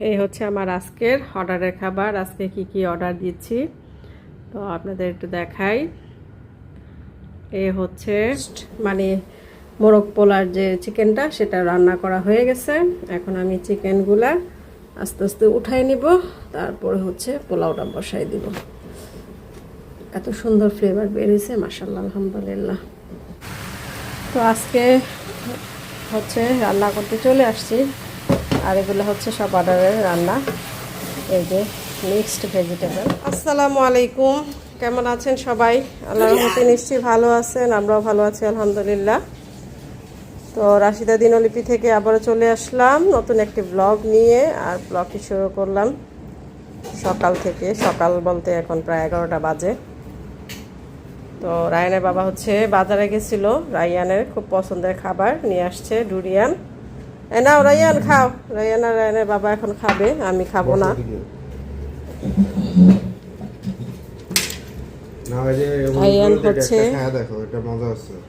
এই হচ্ছে আমার আজকের অর্ডারের খাবার। আজকে কি কি অর্ডার দিচ্ছি? তো আপনাদের একটু দেখাই। এ হচ্ছে মানে মোরগ পোলার যে চিকেনটা সেটা রান্না করা হয়ে গেছে। এখন আমি চিকেনগুলা আস্তে আস্তে উঠাই নিব। তারপরে হচ্ছে পোলাওটা বসাই দিব। এত সুন্দর ফ্লেভার বেরিয়েছে মাসাল্লাহ আলহামদুলিল্লাহ। তো আজকে হচ্ছে রান্না করতে চলে আসছি। আর এগুলো হচ্ছে সব অর্ডারের রান্না। এই যে মিক্সড ভেজিটেবল আসসালামু আলাইকুম। কেমন আছেন সবাই? আল্লাহ রহমতে নিশ্চয়ই ভালো আছেন, আমরাও ভালো আছি, আলহামদুলিল্লাহ। তো রাশিদা দিনলিপি থেকে আবারও চলে আসলাম নতুন একটি ব্লগ নিয়ে, আর ব্লগটি শুরু করলাম সকাল থেকে। সকাল বলতে এখন প্রায় এগারোটা বাজে। তো রায়ানের বাবা হচ্ছে বাজারে গেছিল, রায়ানের খুব পছন্দের খাবার নিয়ে আসছে ডুরিয়ান। এ নাও রায়ান খাও। রায়ান আর রায়ানের বাবা এখন খাবে আমি খাব না।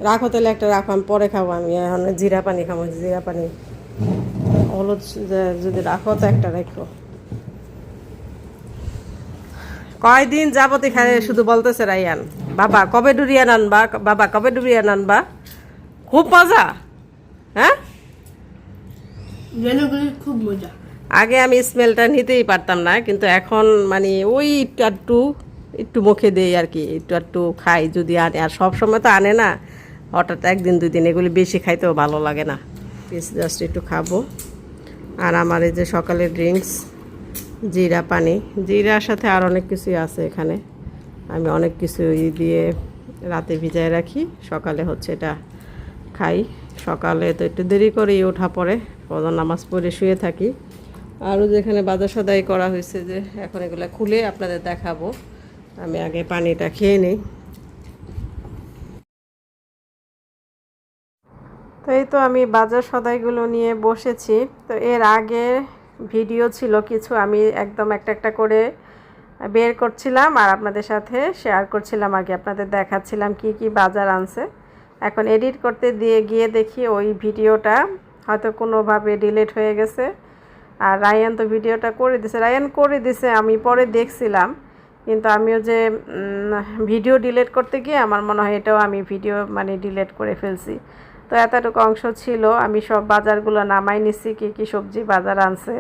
রাখো তাহলে একটা রাখো আমি পরে খাব আমি এখন জিরা পানি খাব জিরা পানি। হলুদ যদি রাখো তো একটা রাখো। কয়দিন যাবতে খায় শুধু বলতেছে রায়ান। বাবা কবে ডুরিয়ান আনবা বাবা কবে ডুরিয়ান আনবা খুব মজা। হ্যাঁ? খুব মজা। আগে আমি স্মেলটা নিতেই পারতাম না, কিন্তু এখন মানে ওই একটু একটু একটু মুখে দেই আর কি, একটু একটু খাই যদি আনে। আর সব সময় তো আনে না, হঠাৎ একদিন দুই দিন এগুলি বেশি খাইতেও ভালো লাগে না। জাস্ট একটু খাব। আর আমার এই যে সকালের ড্রিঙ্কস জিরা পানি। জিরার সাথে আর অনেক কিছুই আছে এখানে। আমি অনেক কিছু দিয়ে রাতে ভিজায় রাখি। সকালে হচ্ছে এটা খাই। সকালে তো একটু দেরি করেই ওঠা পরে প্রধান নামাজ পড়ে শুয়ে থাকি। আরও যেখানে বাজার সদাই করা হয়েছে যে, এখন এগুলো খুলে আপনাদের দেখাবো। আমি আগে পানিটা খেয়ে নিই। তো এই তো আমি বাজার সদাইগুলো নিয়ে বসেছি। তো এর আগে ভিডিও ছিল কিছু, আমি একদম একটা একটা করে বের করছিলাম আর আপনাদের সাথে শেয়ার করছিলাম আগে, আপনাদের দেখাচ্ছিলাম কি কি বাজার আনছে। এখন এডিট করতে দিয়ে গিয়ে দেখি ওই ভিডিওটা হয়তো কোনোভাবে ডিলেট হয়ে গেছে। আর রায়ান তো ভিডিওটা করে দিছে। রায়ান করে দিছে, আমি পরে দেখছিলাম। কিন্তু আমিও যে ভিডিও ডিলেট করতে গিয়ে আমার মনে হয় এটাও আমি ভিডিও মানে ডিলেট করে ফেলছি। তো এতটুকু অংশ ছিল। আমি সব বাজারগুলো নামাই নিছি, কী কী সবজি বাজার আনছে।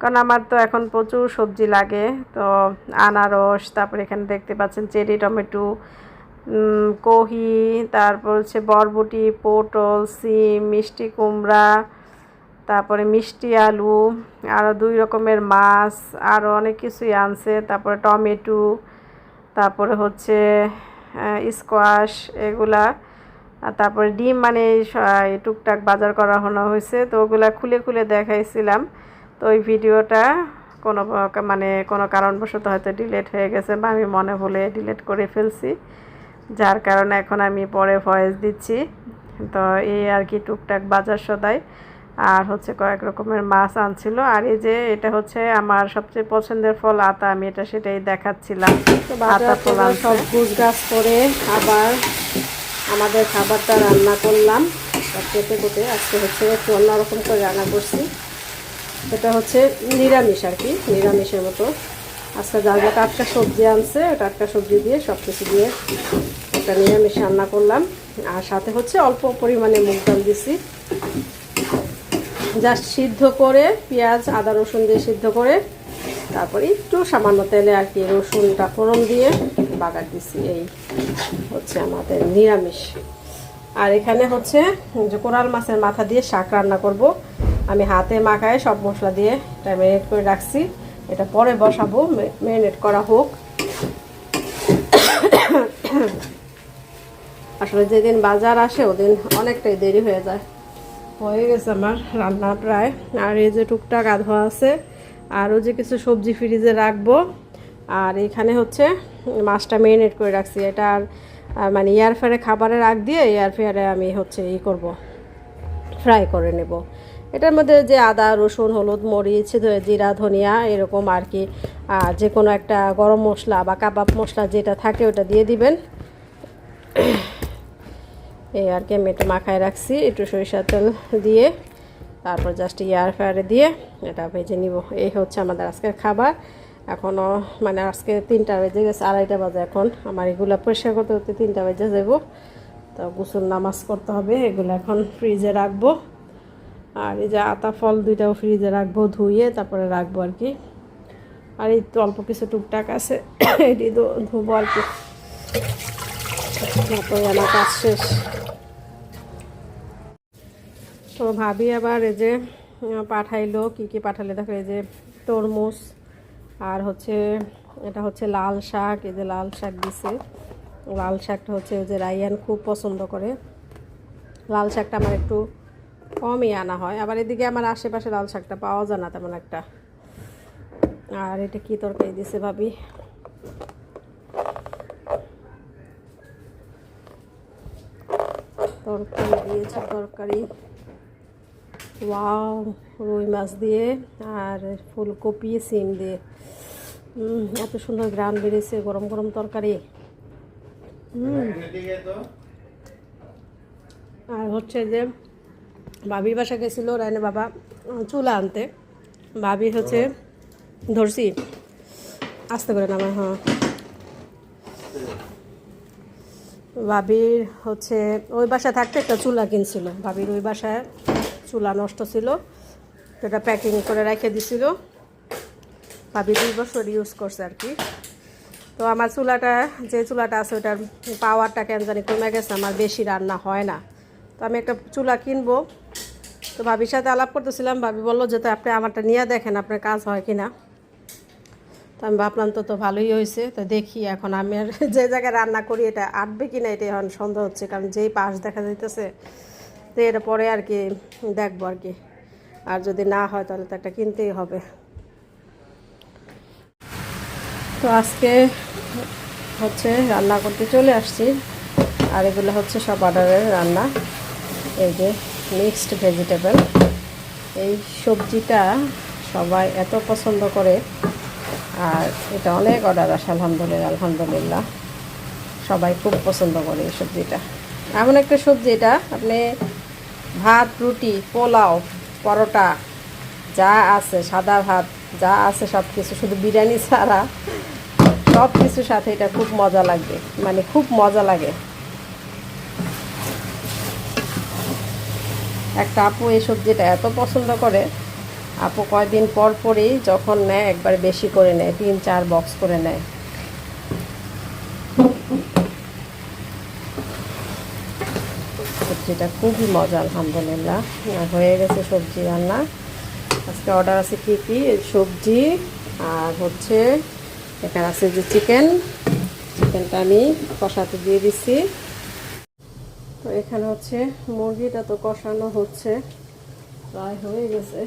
কারণ আমার তো এখন প্রচুর সবজি লাগে। তো আনারস, তারপরে এখানে দেখতে পাচ্ছেন চেরি, টমেটো কহি, তারপর হচ্ছে বরবটি, পটল, সিম, মিষ্টি কুমড়া, তারপরে মিষ্টি আলু আরও দুই রকমের মাছ আরও অনেক কিছুই আনছে। তারপরে টমেটো, তারপরে হচ্ছে স্কোয়াশ এগুলা। আর তারপরে ডিম মানে টুকটাক বাজার করা হনো হয়েছে, তো ওগুলা খুলে খুলে দেখাইছিলাম। তো ওই ভিডিওটা কোনো মানে কোনো কারণবশত হয়তো ডিলেট হয়ে গেছে বা আমি মনে ভুলে ডিলেট করে ফেলছি। যার কারণে এখন আমি পরে ভয়েস দিচ্ছি। তো এই আর কি টুকটাক বাজার সদাই। আর হচ্ছে কয়েক রকমের মাছ আনছিল। আর এই যে এটা হচ্ছে আমার সবচেয়ে পছন্দের ফল আতা আমি এটা সেটাই দেখাচ্ছিলাম। আতা ফল সব গুছ গাছ করে আবার আমাদের খাবারটা রান্না করলাম। কেটে কুটে আজকে হচ্ছে একটু অন্যরকম করে রান্না করছি। এটা হচ্ছে নিরামিষ আর কি নিরামিষের মতো। আজকে যা যা টাটকা সবজি আনছে, টাটকা সবজি দিয়ে সব কিছু দিয়ে একটা নিরামিষ রান্না করলাম। আর সাথে হচ্ছে অল্প পরিমাণে মুগ ডাল দিছি। জাস্ট সিদ্ধ করে পেঁয়াজ, আদা, রসুন দিয়ে সিদ্ধ করে, তারপরে একটু সামান্য তেলে আর কি রসুনটা ফোড়ন দিয়ে বাগার দিছি। এই হচ্ছে আমাদের নিরামিষ। আর এখানে হচ্ছে যে কোরাল মাছের মাথা দিয়ে শাক রান্না করব। আমি হাতে মাখায় সব মশলা দিয়ে এটা ম্যারিনেট করে রাখছি। এটা পরে বসাবো ম্যারিনেট করা হোক। আসলে যেদিন বাজার আসে, ওদিন অনেকটাই দেরি হয়ে যায়। হয়ে গেছে আমার রান্না প্রায়। আর এই যে টুকটাক আধা আছে আরও যে কিছু সবজি ফ্রিজে রাখব। আর এখানে হচ্ছে মাছটা মেরিনেট করে রাখছি। এটা আর মানে এয়ার ফেয়ারে খাবারের আগ দিয়ে এয়ার ফেয়ারে আমি হচ্ছে ই করব ফ্রাই করে নেব। এটার মধ্যে যে আদা, রসুন, হলুদ, মরিচ জিরা, ধনিয়া এরকম আর কি যে কোনো একটা গরম মশলা বা কাবাব মশলা যেটা থাকে ওটা দিয়ে দিবেন। এই আর কি আমি একটু মাখায় রাখছি, একটু সরিষার তেল দিয়ে, তারপর জাস্ট এয়ার ফ্রায়ারে দিয়ে এটা ভেজে নিব। এই হচ্ছে আমাদের আজকের খাবার। এখনও মানে আজকে তিনটা বেজে গেছে, আড়াইটা বাজে এখন। আমার এগুলো পরিষ্কার করতে করতে তিনটা বেজে যাব তো গোসল নামাজ করতে হবে, এগুলো এখন ফ্রিজে রাখব। আর এই যে আতা ফল দুইটাও ফ্রিজে রাখব, ধুয়ে তারপরে রাখব আর কি। আর এই তো অল্প কিছু টুকটাক আছে, এটি ধুবো আর কি। কাজ শেষ। তো ভাবি আবার এই যে পাঠাইলো, কি কি পাঠালে? দেখো এই যে তরমুজ আর হচ্ছে, এটা হচ্ছে লাল শাক, এই যে লাল শাক দিছে। লাল শাকটা হচ্ছে ওই যে রাইয়ান খুব পছন্দ করে। লাল শাকটা আমার একটু কমই আনা হয়। আবার এদিকে আমার আশেপাশে লাল শাকটা পাওয়া যায় না তেমন একটা। আর এটা কি তরকারি দিছে ভাবি? তরকারি দিয়েছে, তরকারি। ওয়াও, রুই মাছ দিয়ে আর ফুলকপি, সিম দিয়ে। এত সুন্দর গ্রাম বেরিয়েছে, গরম গরম তরকারি। আর হচ্ছে যে ভাবির বাসা গেছিল রায়নে বাবা চুলা আনতে। ভাবি হচ্ছে, ধরছি। আস্তে করে নামা হ্যাঁ। ভাবির হচ্ছে, ওই বাসায় থাকতে একটা চুলা কিনছিল। ভাবির ওই বাসায় চুলা নষ্ট ছিল এটা প্যাকিং করে রেখে দিছিল। ভাবি দুই বছর ইউজ করছে আর কি। তো আমার চুলাটা, যে চুলাটা আছে ওটার পাওয়ারটা কেন জানি কমে গেছে, আমার বেশি রান্না হয় না। তো আমি একটা চুলা কিনবো তো ভাবির সাথে আলাপ করতেছিলাম। ভাবি বলল যে, তো আপনি আমারটা নিয়ে দেখেন আপনার কাজ হয় কি না তো আমি ভাবলাম, তো তো ভালোই হয়েছে। তো দেখি এখন আমি আর যে জায়গায় রান্না করি, এটা আটবে কি না এটা এখন সন্দেহ হচ্ছে। কারণ যেই পাশ দেখা যাইতেছে, তো এটা পরে আর কি দেখব আর কি। আর যদি না হয়, তাহলে তো একটা কিনতেই হবে। তো আজকে হচ্ছে রান্না করতে চলে আসছি। আর এগুলো হচ্ছে সব অর্ডারের রান্না। এই যে মিক্সড ভেজিটেবল। এই সবজিটা সবাই এত পছন্দ করে। আর এটা অনেক অর্ডার আসে, আলহামদুলিল্লাহ আলহামদুলিল্লাহ। সবাই খুব পছন্দ করে এই সবজিটা। এমন একটা সবজি এটা, আপনি ভাত, রুটি, পোলাও, পরোটা, যা আছে, সাদা ভাত, যা আছে সব কিছু শুধু বিরিয়ানি ছাড়া সব কিছুর সাথে এটা খুব মজা লাগবে মানে খুব মজা লাগে। একটা আপু এই সবজিটা এত পছন্দ করে, আপু কয়দিন পর পরই যখন নেয় একবার বেশি করে নেয়, তিন চার বক্স করে নেয়। সবজিটা খুবই মজা, আলহামদুলিল্লাহ। আর হয়ে গেছে সবজি রান্না। আজকে অর্ডার আছে কী কী? সবজি, আর হচ্ছে এখানে আছে যে চিকেন চিকেনটা আমি কষাতে দিয়ে দিছি। তো এখানে হচ্ছে মুরগিটা তো কষানো হচ্ছে। প্রায় হয়ে গেছে।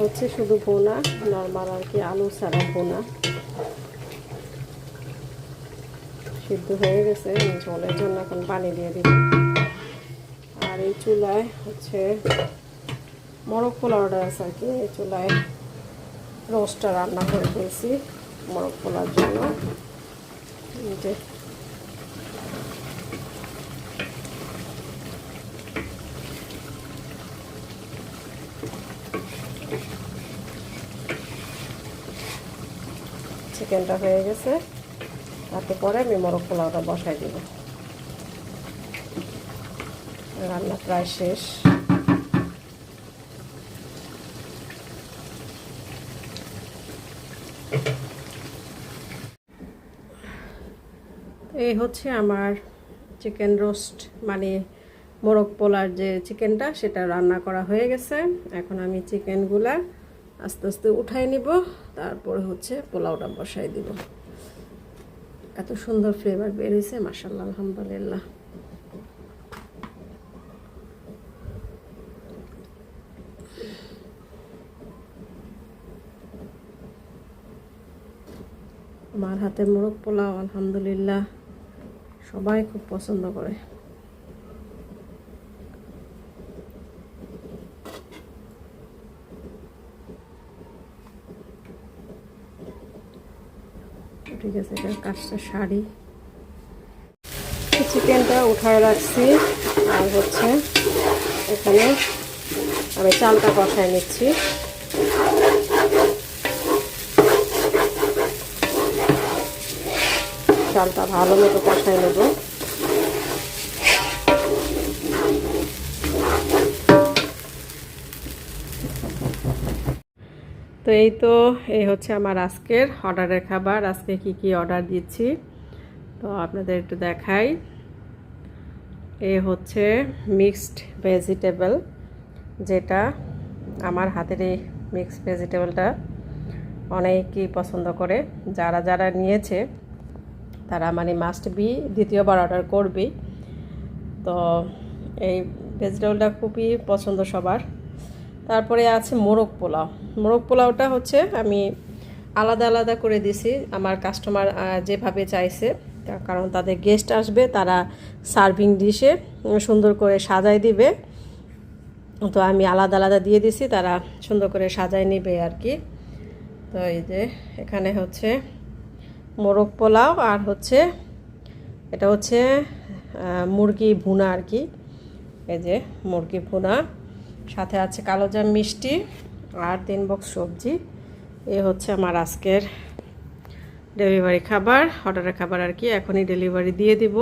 হচ্ছে শুধু বোনা, নর্মাল আর কি আলু ছাড়া বোনা। সিদ্ধ হয়ে গেছে জলের জন্য এখন পানি দিয়ে দিব আর এই চুলায় হচ্ছে মোরগ পোলা অর্ডার আছে আর কি, এই চুলায় রোস্টটা রান্না করে ফেলছি মোরগ পোলার জন্য। যে। চিকেনটা হয়ে গেছে। তাতে পরে আমি মোরগ পোলাওটা বসাই দিব। রান্না প্রায় শেষ। এই হচ্ছে আমার চিকেন রোস্ট মানে মোরগ পোলার যে চিকেনটা, সেটা রান্না করা হয়ে গেছে। এখন আমি চিকেনগুলা আস্তে আস্তে উঠাই নিব, তারপরে হচ্ছে পোলাওটা বসাই দিব। এত সুন্দর ফ্লেভার বেরিয়েছে মাসাল্লাহ আলহামদুলিল্লাহ। আমার হাতে মোরগ পোলাও, আলহামদুলিল্লাহ। সবাই খুব পছন্দ করে। ঠিক আছে এটা কাজটা শাড়ি চিকেনটা উঠায় রাখছি, আর হচ্ছে এখানে আমি চালটা কষায় নিচ্ছি। চালটা ভালো মতো কষায় নেব। তো এই তো, এই হচ্ছে আমার আজকের অর্ডারের খাবার। আজকে কি কি অর্ডার দিচ্ছি, তো আপনাদের একটু দেখাই। এ হচ্ছে মিক্সড ভেজিটেবল, যেটা আমার হাতের এই মিক্সড ভেজিটেবলটা অনেকেই পছন্দ করে। যারা যারা নিয়েছে তারা মানে মাস্ট বি দ্বিতীয়বার অর্ডার করবেই তো এই ভেজিটেবলটা খুবই পছন্দ সবার। তারপরে আছে মোরগ পোলাও। মোরগ পোলাওটা হচ্ছে আমি আলাদা আলাদা করে দিছি আমার কাস্টমার যেভাবে চাইছে। কারণ তাদের গেস্ট আসবে, তারা সার্ভিং ডিশে সুন্দর করে সাজাই দিবে। তো আমি আলাদা আলাদা দিয়ে দিছি, তারা সুন্দর করে সাজাই নেবে আর কি। তো এই যে এখানে হচ্ছে মোরগ পোলাও আর হচ্ছে, এটা হচ্ছে মুরগি ভুনা আর কি। এই যে মুরগি ভুনা। সাথে আছে কালো জাম মিষ্টি আর তিন বক্স সবজি। এ হচ্ছে আমার আজকের ডেলিভারি খাবার, অর্ডারের খাবার আর কি। এখনই ডেলিভারি দিয়ে দিব।